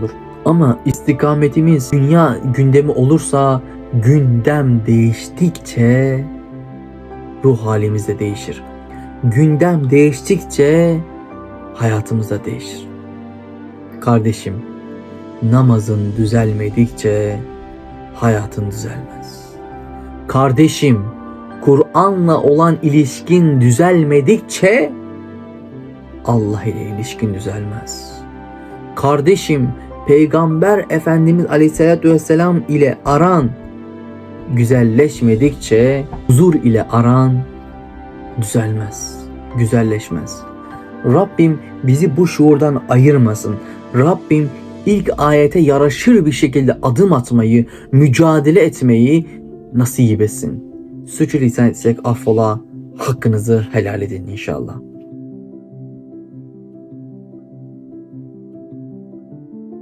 olur. Ama istikametimiz dünya gündemi olursa gündem değiştikçe ruh halimiz de değişir. Gündem değiştikçe hayatımız da değişir. Kardeşim, namazın düzelmedikçe hayatın düzelmez. Kardeşim, Kur'an'la olan ilişkin düzelmedikçe Allah ile ilişkin düzelmez. Kardeşim, Peygamber Efendimiz Aleyhisselatü Vesselam ile aran güzelleşmedikçe huzur ile aran düzelmez, güzelleşmez. Rabbim bizi bu şuurdan ayırmasın. Rabbim ilk ayete yaraşır bir şekilde adım atmayı, mücadele etmeyi nasip etsin. Suçu lisan etsek affola, hakkınızı helal edin inşallah.